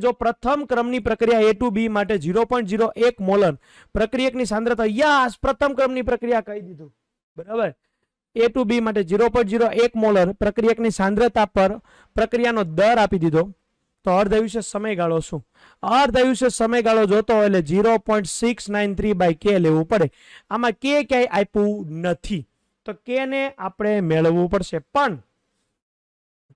જો પ્રથમ ક્રમની પ્રક્રિયા એ ટુ બી માટે ઝીરો પોઈન્ટ ઝીરો એક મોલર પ્રક્રિયકની સાંદ્રતા યસ, પ્રથમ ક્રમની પ્રક્રિયા કહી દીધું. બરાબર? એ ટુ બી માટે ઝીરો પોઈન્ટ ઝીરો એક મોલર પ્રક્રિયકની સાંદ્રતા પર પ્રક્રિયાનો દર આપી દીધો. તો અર્ધાયુષ્ય સમયગાળો શું? અર્ધાયુષ્ય સમયગાળો જોતો એટલે zero point six nine three by k લેવું પડે. આમાં કે ક્યાંય આપ્યું નથી. તો કે ને આપણે મેળવવું પડશે. પણ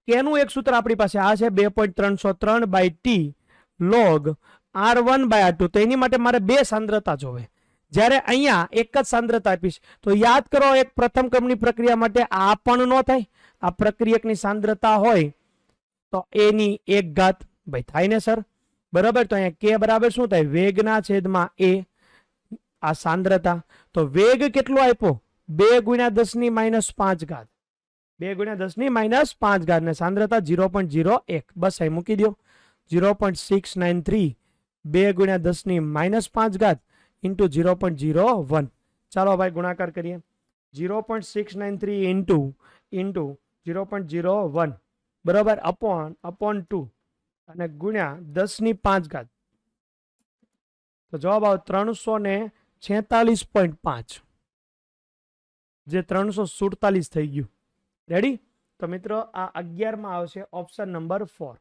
કેનું એક સૂત્ર આપણી પાસે આ છે? બે પોઈન્ટ ત્રણસો ત્રણ by t log R one by R two તો એની માટે મારે બે સાંદ્રતા જોવે. જ્યારે અહીંયા એક જ સાંદ્રતા આપીશ, તો યાદ કરો એક પ્રથમ ક્રમની પ્રક્રિયા માટે આ પણ ન થાય. આ પ્રક્રિયકની સાંદ્રતા હોય તો એની એક ઘાત. ભાઈ, થાય ને સર? બરાબર? તો અહીંયા કે બરાબર શું થાય? વેગના છેદમાં એ આ સાંદ્રતા. તો વેગ કેટલો આપ્યો? બે ગુણ્યા દસની માઇનસ પાંચ ઘાત. બે ગુણ્યા દસની માઇનસ પાંચ ઘાત ને સાંદ્રતા ઝીરો પોઈન્ટ ઝીરો એક. બસ અહીં મૂકી દો zero point six nine three બે ગુણ્યા દસની માઇનસ પાંચ ઘાત into zero point zero one ચાલો ભાઈ ગુણાકાર કરીએ. Zero point six nine three into into zero point zero one બરાબર? અપોન અપોન ટુ અને ગુણ્યા દસની પાંચ ઘાત. તો જવાબ આવે ત્રણસો ને છેતાલીસ પોઈન્ટ પાંચ. જે ત્રણસો સુડતાલીસ થઈ ગયું. રેડી તો મિત્રો આ અગિયારમાં આવશે ઓપ્શન નંબર ફોર